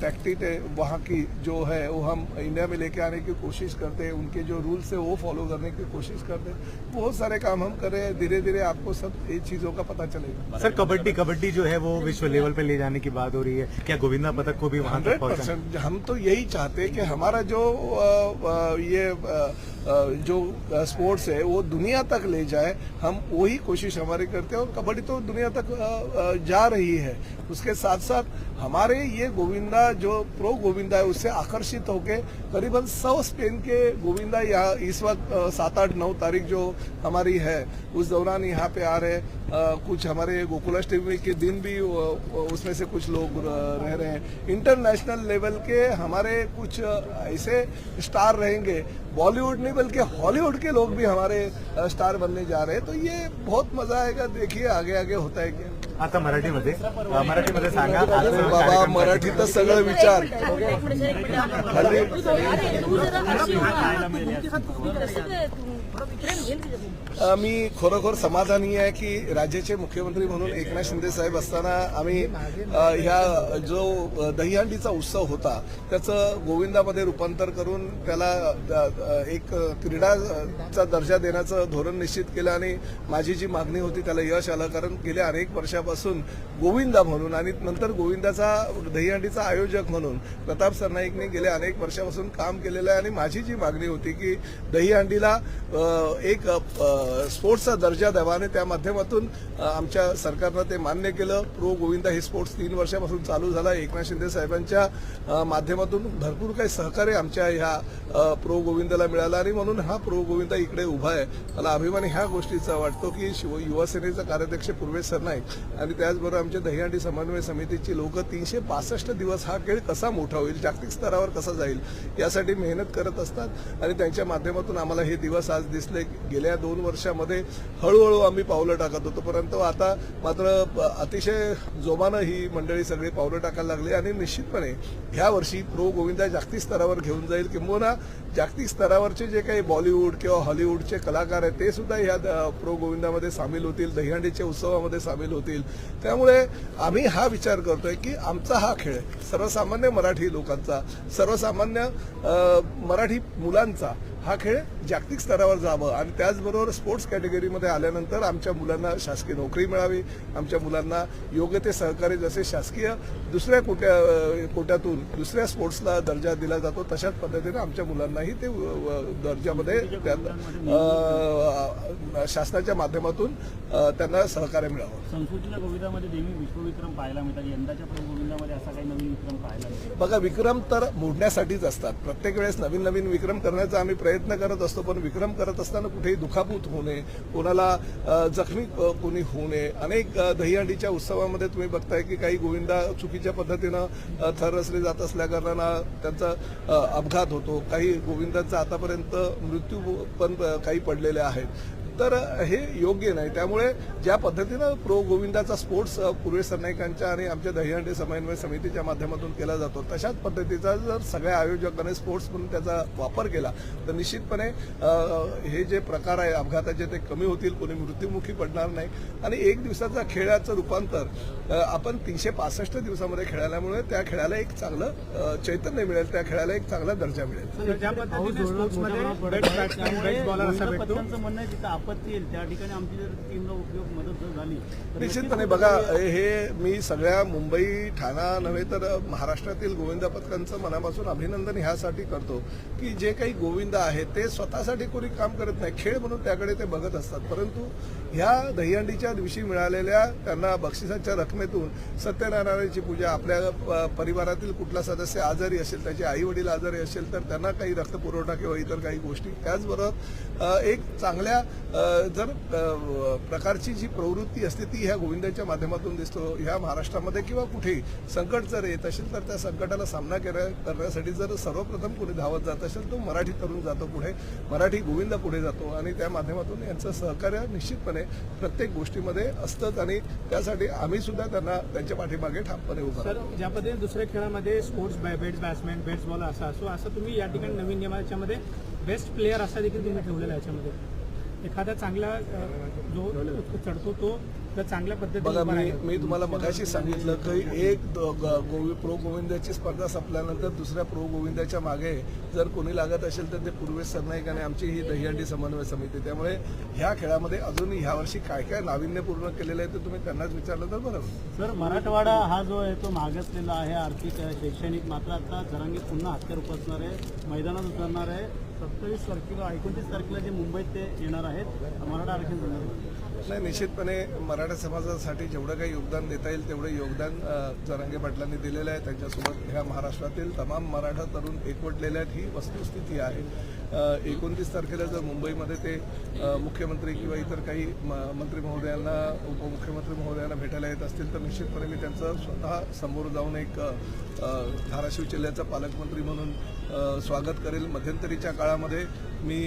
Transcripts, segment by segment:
Tactic है वहाँ की जो है वो हम इंडिया में लेके आने की कोशिश करते हैं उनके जो रूल्स है वो फॉलो करने की कोशिश करते हैं। बहुत सारे काम हम कर रहे हैं धीरे धीरे आपको सब ये चीज़ों का पता चलेगा। सर कबड्डी कबड्डी जो है वो विश्व लेवल पर ले जाने की बात हो रही है। क्या गोविंदा पदक को भी वहाँ हंड्रेड हम तो यही चाहते हैं कि हमारा जो ये जो स्पोर्ट्स है, वो दुनिया तक ले जाए, हम वही कोशिश हमारी करते हैं और कबड्डी तो दुनिया तक जा रही है उसके साथ साथ हमारे ये गोविंदा, जो प्रो गोविंदा है, उससे आकर्षित होके करीबन सौ स्पेन के गोविंदा यहाँ इस वक्त सात आठ नौ तारीख जो हमारी है, उस दौरान यहाँ पे आ रहे। कुछ हमारे गोकुलाष्टमी के दिन भी उसमें से कुछ लोग रह रहे हैं इंटरनेशनल लेवल के हमारे कुछ ऐसे स्टार रहेंगे बॉलीवुड नहीं बल्कि हॉलीवुड के लोग भी हमारे स्टार बनने जा रहे हैं। तो ये बहुत मजा आएगा। देखिए आगे आगे होता है क्या। आता मराठीमध्ये. मराठीमध्ये सांगा. बाबा मराठीतच सगळं विचार. मी खरोखर समाधानी आहे की राज्याचे मुख्यमंत्री म्हणून एकनाथ शिंदे साहेब असताना आम्ही ह्या जो दहीहंडीचा उत्सव होता त्याचं गोविंदामध्ये रूपांतर करून त्याला एक क्रीडाचा दर्जा देण्याचं धोरण निश्चित केलं आणि माझी जी मागणी होती त्याला यश आलं. कारण गेल्या अनेक वर्षापासून गोविंदा म्हणून आणि नंतर गोविंदाचा दहीहंडीचा आयोजक म्हणून प्रताप सरनाईकने गेल्या अनेक वर्षापासून काम केलेलं आहे. आणि माझी जी मागणी होती की दहीहंडीला एक स्पोर्ट्सचा दर्जा द्यावा आणि त्या माध्यमातून आमच्या सरकारनं ते मान्य केलं. प्रो गोविंदा हे स्पोर्ट्स तीन वर्षापासून चालू झाला. एकनाथ शिंदे साहेबांच्या माध्यमातून भरपूर काही सहकार्य आमच्या ह्या प्रो गोविंदाला मिळालं. आणि म्हणून हा प्रो गोविंदा इकडे उभा आहे. मला अभिमान ह्या गोष्टीचा वाटतो की शिव युवासेनेचा कार्याध्यक्ष पूर्वेश सरनाईक आणि त्याचबरोबर आमच्या दहीहंडी समन्वय समितीची लोक तीनशे पासष्ट दिवस हा खेळ कसा मोठा होईल जागतिक स्तरावर कसा जाईल यासाठी मेहनत करत असतात. आणि त्यांच्या माध्यमातून आम्हाला हे दिवस आज दिसले. गेल्या दोन वर्षामध्ये हळूहळू आम्ही पावलं टाकत होतो. परंतु आता मात्र प- अतिशय जोमानं ही मंडळी सगळी पावलं टाकायला लागली आणि निश्चितपणे ह्या वर्षी प्रो गोविंदा जागतिक स्तरावर घेऊन जाईल किंबहुना जागतिक स्तरावरचे जे काही बॉलिवूड किंवा हॉलिवूडचे कलाकार आहेत ते सुद्धा ह्या द- प्रो गोविंदामध्ये सामील होतील. दहीहंडीच्या उत्सवामध्ये सामील होतील. त्यामुळे आम्ही हा विचार करतोय की आमचा हा खेळ सर्वसामान्य मराठी लोकांचा सर्वसामान्य मराठी मुलांचा हा खेळ जागतिक स्तरावर जावं आणि त्याचबरोबर स्पोर्ट्स कॅटेगरीमध्ये आल्यानंतर आमच्या मुलांना शासकीय नोकरी मिळावी आमच्या मुलांना योग्य ते सहकार्य जसे शासकीय दुसऱ्या कोट्या कोट्यातून दुसऱ्या स्पोर्ट्सला दर्जा दिला जातो तशाच पद्धतीने आमच्या मुलांनाही ते दर्जामध्ये त्यात, अ, शासनाच्या माध्यमातून त्यांना सहकार्य मिळावं. संस्कृतीच्या गोविंदामध्ये नेहमी विश्वविक्रम पाहायला मिळतात. यंदाच्या गोविंदामध्ये असा काही नवीन विक्रम पाहायला मिळतो. बघा विक्रम तर मोडण्यासाठीच असतात. प्रत्येक वेळेस नवीन नवीन विक्रम करण्याचा आम्ही प्रयत्न प्रयत्न करत असतो पण विक्रम करत असताना कुठेही दुखापूत होऊ नये. कोणाला जखमी कोणी होऊ नये. अनेक दहीहंडीच्या उत्सवामध्ये तुम्ही बघताय की काही गोविंदा चुकीच्या पद्धतीनं अ, थर रचले जात असल्याकारणानं त्यांचा अपघात होतो. काही गोविंदांचा आतापर्यंत मृत्यू पण काही पडलेले आहेत. तर हे योग्य नाही. त्यामुळे ज्या पद्धतीनं प्रो गोविंदाचा स्पोर्ट्स पूर्वे सरनाईकांच्या आणि आमच्या दहीहंडी समन्वय समितीच्या माध्यमातून केला जातो तशाच पद्धतीचा जर सगळ्या आयोजकांनी स्पोर्ट्स म्हणून त्याचा वापर केला तर निश्चितपणे हे जे प्रकार आहे अपघाताचे ते कमी होतील कोणी मृत्युमुखी पडणार नाही. आणि एक दिवसाचा खेळाचं रूपांतर आपण तीनशे पासष्ट दिवसामध्ये खेळाल्यामुळे त्या खेळाला एक चांगलं चैतन्य मिळेल त्या खेळाला एक चांगला दर्जा मिळेल. आपत्ती येईल त्या ठिकाणी आमची जर टीमला उपयोग मदत जर झाली निश्चितपणे बघा हे मी सगळ्या मुंबई ठाणा नव्हे तर महाराष्ट्रातील गोविंदा पथकांचं मनापासून अभिनंदन ह्यासाठी करतो की जे काही गोविंदा आहेत ते स्वतःसाठी कोणी काम करत नाही. खेळ म्हणून त्याकडे ते बघत असतात. परंतु ह्या दहीहंडीच्या दिवशी मिळालेल्या त्यांना बक्षिसाच्या रकमेतून सत्यनारायणाची पूजा आपल्या परिवारातील कुठला सदस्य आजारी असेल त्याचे आई वडील आजारी असेल तर त्यांना काही रक्तपुरवठा किंवा इतर काही गोष्टी. त्याचबरोबर एक चांगल्या जर प्रकारची जी प्रवृत्ती असते ती ह्या गोविंदाच्या माध्यमातून दिसतो ह्या महाराष्ट्रामध्ये किंवा कुठेही. संकट जर येत असेल तर त्या संकटाला सामना करा- करण्यासाठी जर सर्वप्रथम कोणी धावत जात असेल तो मराठी तरुण जातो पुढे. मराठी गोविंदा पुढे जातो आणि त्या माध्यमातून यांचं सहकार्य निश्चितपणे प्रत्येक गोष्टीमध्ये असतंच आणि त्यासाठी आम्ही सुद्धा त्यांना त्यांच्या पाठीमागे ठामपणे उभं. ज्या पद्धतीने दुसऱ्या खेळामध्ये sports best batsman best bowler असा असो असं तुम्ही या ठिकाणी नवीन नियमाच्यामध्ये बेस्ट प्लेअर असा देखील तुम्ही ठेवलेला याच्यामध्ये. एखादा चांगला जो चढतो तो तर चांगल्या पद्धतीने बघा मी तुम्हाला मगाशी सांगितलं की एक गोवि प्रो गोविंदाची स्पर्धा संपल्यानंतर दुसऱ्या प्रो गोविंदाच्या मागे जर कोणी लागत असेल तर ते पूर्वेश सरनाईक आणि आमची ही दहीहंडी समन्वय समिती त्यामुळे ह्या खेळामध्ये अजून ह्या वर्षी काय काय नाविन्यपूर्ण केलेलं आहे ते तुम्ही त्यांनाच विचारलं तर बरं. सर मराठवाडा हा जो आहे तो मागासलेला आहे आर्थिक शैक्षणिक मात्र आता जरांगी पुन्हा हत्यार उपसणार आहे मैदानात उतरणार आहे सत्तावीस तारखेला एकोणतीस तारखेला जे मुंबईत ते येणार आहेत मराठा आरक्षण. नाही निश्चितपणे मराठा समाजासाठी जेवढं काही योगदान देता येईल तेवढं योगदान अ, जरांगे पाटलांनी दिलेलं आहे. त्यांच्यासोबत ह्या महाराष्ट्रातील तमाम मराठा तरुण एकवटलेल्या आहेत. ही वस्तुस्थिती आहे. एकोणतीस तारखेला जर मुंबईमध्ये ते मुख्यमंत्री किंवा इतर काही मंत्री महोदयांना उपमुख्यमंत्री महोदयांना भेटायला येत असतील तर निश्चितपणे मी त्यांचं स्वतः समोर जाऊन एक धाराशिव जिल्ह्याचा पालकमंत्री म्हणून स्वागत करेल. मध्यंतरीच्या काळामध्ये मी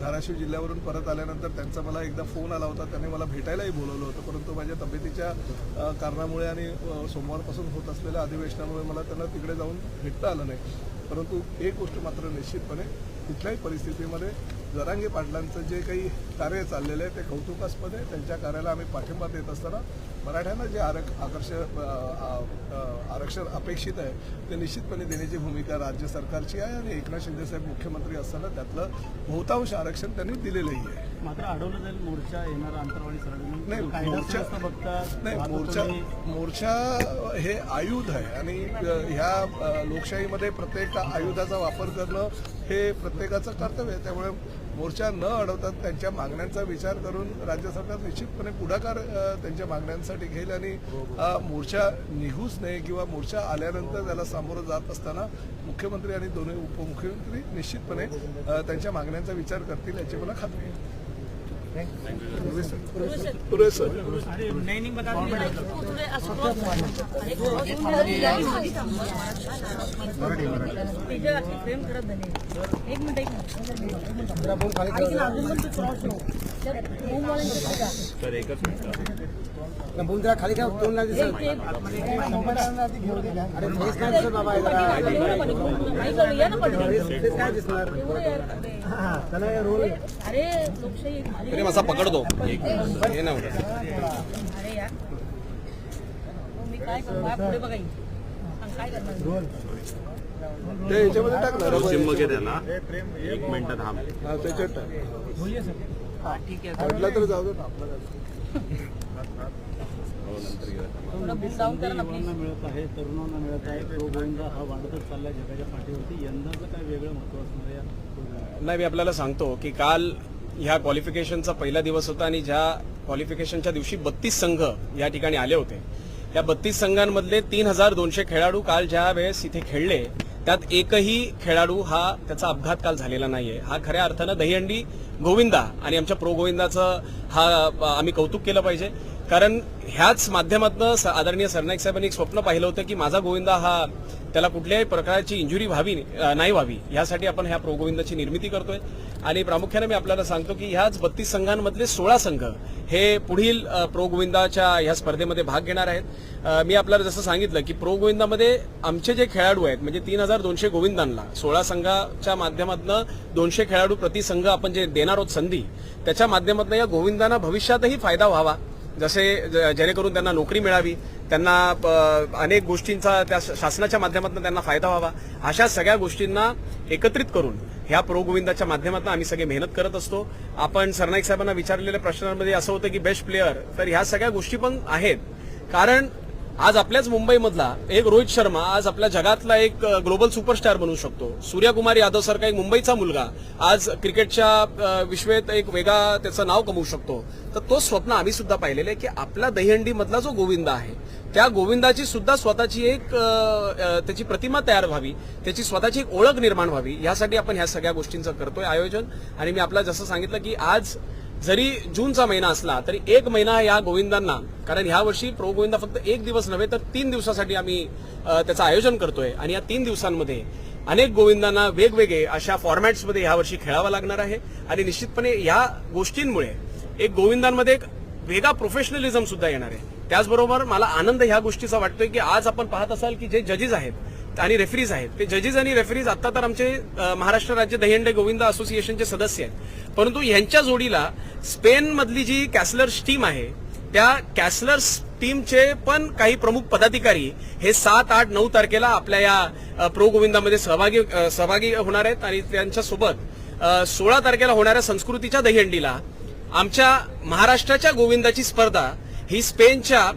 धाराशिव जिल्ह्यावरून परत आल्यानंतर त्यांचा मला एकदा फोन आला होता. त्याने मला भेटायलाही बोलवलं होतं. परंतु माझ्या तब्येतीच्या कारणामुळे आणि सोमवारपासून होत असलेल्या अधिवेशनामुळे मला त्यांना तिकडे जाऊन भेटता आलं नाही. परंतु एक गोष्ट मात्र निश्चितपणे कुठल्याही परिस्थितीमध्ये जरांगे पाटलांचं जे काही कार्य चाललेलं आहे ते कौतुकास्पद आहे. त्यांच्या कार्याला आम्ही पाठिंबा देत असताना मराठ्यांना जे आरक आकर्ष अ, अ, आरक्षण अपेक्षित आहे ते निश्चितपणे देण्याची भूमिका राज्य सरकारची आहे आणि एकनाथ शिंदेसाहेब मुख्यमंत्री असताना त्यातलं बहुतांश आरक्षण त्यांनी दिलेलंही आहे. मात्र अडवलं जाईल मोर्चा येणार अंतरवाडी नाही, मोर्चा- बघता नाही मोर्चा मोर्चा हे आयुध आहे आणि ह्या लोकशाहीमध्ये प्रत्येक आयुधाचा वापर करणं हे प्रत्येकाचं कर्तव्य आहे. त्यामुळे मोर्चा न अडवता त्यांच्या मागण्यांचा विचार करून राज्य सरकार निश्चितपणे पुढाकार त्यांच्या मागण्यांसाठी घेईल आणि हा मोर्चा निघूच नाही किंवा मोर्चा आल्यानंतर त्याला सामोरं जात असताना मुख्यमंत्री आणि दोन्ही उपमुख्यमंत्री निश्चितपणे त्यांच्या मागण्यांचा विचार करतील याची मला खात्री आहे. खाली काय तोंड लागते दिसत अरे फेस काय दिसत बाबा काय दिसणार अरे. माझा पकडतो. हे करणार? ते याच्यामध्ये टाक ना. रबर. त्याला एक मिनिट थांब. त्याच्यात टाक. म्हटलं तर जाऊ दे. ना युवांना मिळत आहे तरुणांना मिळत आहे. प्रो गोविंदा हा वाढतच चाललाय जगाच्या पाठीवरती. यंदाचं काय वेगळं महत्त्व असणार आहे या प्रो गोविंदा? नाही मी आपल्याला सांगतो की काल ह्या क्वालिफिकेशनचा पहिला दिवस होता आणि ज्या क्वालिफिकेशनच्या दिवशी बत्तीस संघ या ठिकाणी आले होते या बत्तीस संघांमधले तीन हजार दोनशे खेळाडू काल ज्या वेळेस इथे खेळले त्यात एकही खेळाडू हा त्याचा अपघात काल झालेला नाहीये. हा खऱ्या अर्थानं दहीहंडी गोविंदा आणि आमच्या प्रो गोविंदाचं हा आम्ही कौतुक केलं पाहिजे. कारण ह्याच माध्यमातून आदरणीय सरनाईक साहेबांनी एक स्वप्न पाहिलं होतं की माझा गोविंदा हा त्याला कुठल्याही प्रकारची इंजुरी व्हावी नाही व्हावी यासाठी आपण ह्या प्रोगोविंदाची निर्मिती करतोय. आणि प्रामुख्याने मी आपल्याला सांगतो की ह्याच बत्तीस संघांमधले सोळा संघ हे पुढील प्रोगोविंदाच्या प्रो गोविंदाच्या ह्या स्पर्धेमध्ये भाग घेणार आहेत. मी आपल्याला जसं सांगितलं की प्रोगोविंदामध्ये आमचे जे खेळाडू आहेत म्हणजे तीन हजार दोनशे गोविंदांना सोळा संघाच्या माध्यमातून दोनशे खेळाडू प्रतिसंघ आपण जे देणार आहोत संधी त्याच्या माध्यमातून या गोविंदांना भविष्यातही फायदा व्हावा. जसे ज- जेणेकरून त्यांना नोकरी मिळावी त्यांना प- अनेक गोष्टींचा त्या शासनाच्या माध्यमातून त्यांना फायदा व्हावा अशा सगळ्या गोष्टींना एकत्रित करून ह्या प्रोगोविंदाच्या माध्यमातून आम्ही सगळे मेहनत करत असतो. आपण सरनाईक साहेबांना विचारलेल्या प्रश्नांमध्ये असं होतं की बेस्ट प्लेअर तर ह्या सगळ्या गोष्टी पण आहेत. कारण आज आपल्याच मुंबईमधला एक रोहित शर्मा आज आपल्या जगातला एक ग्लोबल सुपरस्टार बनू शकतो. सूर्यकुमार यादव सारखा एक मुंबईचा मुलगा आज क्रिकेटच्या विश्वेत एक वेगळा त्याचं नाव कमवू शकतो. तर तो स्वप्न आम्ही सुद्धा पाहिलेलं आहे की आपला दहीहंडी मधला जो गोविंदा आहे त्या गोविंदाची सुद्धा स्वतःची एक त्याची प्रतिमा तयार व्हावी त्याची स्वतःची एक ओळख निर्माण व्हावी यासाठी आपण ह्या सगळ्या गोष्टींचं करतोय आयोजन. आणि मी आपल्याला जसं सांगितलं की आज जरी जूनचा महिना असला तरी एक महिना या गोविंदांना कारण ह्या वर्षी प्रो गोविंदा फक्त एक दिवस नव्हे तर तीन दिवसासाठी आम्ही त्याचं आयोजन करतोय. आणि या तीन दिवसांमध्ये अनेक गोविंदांना वेगवेगळे अशा फॉर्मॅट्समध्ये ह्या वर्षी खेळावं लागणार आहे. आणि निश्चितपणे या गोष्टींमुळे एक गोविंदांमध्ये एक वेगळा प्रोफेशनलिझम सुद्धा येणार आहे. त्याचबरोबर मला आनंद ह्या गोष्टीचा वाटतोय की आज आपण पाहत असाल की जे जजेस आहेत आणि रेफरीज आहेत. ते जजेस आणि रेफरीज आता तर आमचे महाराष्ट्र राज्य दहीहंडे गोविंद असोसिएशनचे सदस्य आहेत. परंतु यांच्या जोडीला स्पेन मधली जी कॅसलर्स टीम आहे त्या कॅसलर्स टीमचे पण काही प्रमुख पदाधिकारी हे सात आठ नऊ तारखेला आपल्या या प्रो गोविंदामध्ये सहभागी सहभागी होणार आहेत आणि त्यांच्यासोबत सोळा तारखेला होणाऱ्या संस्कृतीच्या दहीहंडीला आमच्या महाराष्ट्राच्या गोविंदाची स्पर्धा ही स्पेनच्या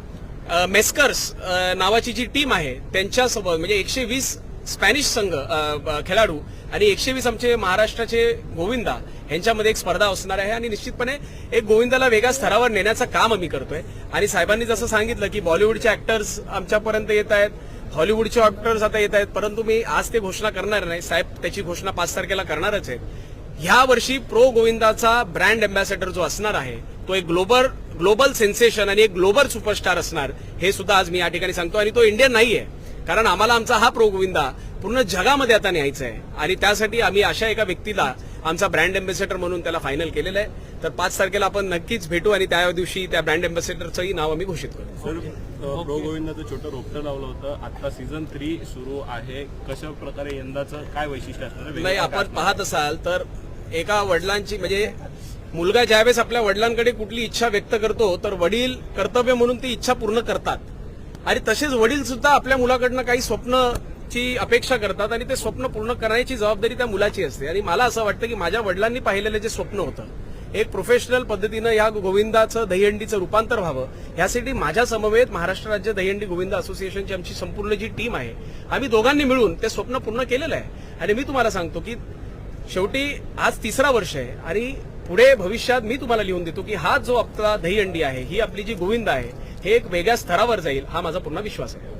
मेस्कर्स नावाची जी टीम आहे त्यांच्यासोबत म्हणजे एकशे वीस स्पॅनिश संघ खेळाडू आणि एकशे वीस आमचे महाराष्ट्राचे गोविंदा यांच्यामध्ये एक स्पर्धा असणार आहे आणि निश्चितपणे एक गोविंदाला वेगळ्या स्तरावर नेण्याचं काम आम्ही करतोय. आणि साहेबांनी जसं सांगितलं की बॉलिवूडचे ऍक्टर्स आमच्यापर्यंत येत आहेत हॉलिवूडचे ऍक्टर्स आता येत आहेत परंतु मी आज ते घोषणा करणार नाही. साहेब त्याची घोषणा पाच तारखेला करणारच आहेत. ह्या वर्षी प्रो गोविंदाचा ब्रँड अँबॅसेडर जो असणार आहे तो एक ग्लोबल ग्लोबल सेन्सेशन आणि एक ग्लोबल सुपरस्टार असणार हे सुद्धा आज मी या ठिकाणी सांगतो आणि तो इंडियन नाहीये कारण आम्हाला आमचा हा प्रो गोविंदा पूर्ण जगामध्ये आता न्यायचा आहे आणि त्यासाठी आम्ही अशा एका व्यक्तीला आमचा ब्रँड अँबॅसेडर म्हणून त्याला फायनल केलेलं आहे. तर पाच तारखेला आपण नक्कीच भेटू आणि त्या दिवशी त्या ब्रँड अँबॅसेडरचंही नाव आम्ही घोषित करू. प्रो गोविंदाचं छोटं रोपटं लावलं होतं. आता सीझन थ्री सुरू आहे. कशा प्रकारे यंदाचं काय वैशिष्ट्य असणार? आहे? नाही आपण पाहत असाल तर एका वडिलांची म्हणजे मुलगा ज्यावेळेस आपल्या वडिलांकडे कुठली इच्छा व्यक्त करतो तर वडील कर्तव्य म्हणून ती इच्छा पूर्ण करतात. आणि तसेच वडील सुद्धा आपल्या मुलाकडनं काही स्वप्नची अपेक्षा करतात आणि ते स्वप्न पूर्ण करण्याची जबाबदारी त्या मुलाची असते. आणि मला असं वाटतं की माझ्या वडिलांनी पाहिलेलं जे स्वप्न होतं एक प्रोफेशनल पद्धतीनं या गोविंदाचं दहीहंडीचं रूपांतर व्हावं यासाठी माझ्या समवेत महाराष्ट्र राज्य दहीहंडी गोविंद असोसिएशनची आमची संपूर्ण जी टीम आहे आम्ही दोघांनी मिळून ते स्वप्न पूर्ण केलेलं आहे. आणि मी तुम्हाला सांगतो की शेवटी आज तिसरा वर्ष आहे आणि पुढे भविष्यात मी तुम्हाला लिहून देतो की हा जो आपला दहीहंडी आहे ही आपली जी गोविंद आहे हे एक वेगळ्या स्तरावर जाईल हा माझा पूर्ण विश्वास आहे.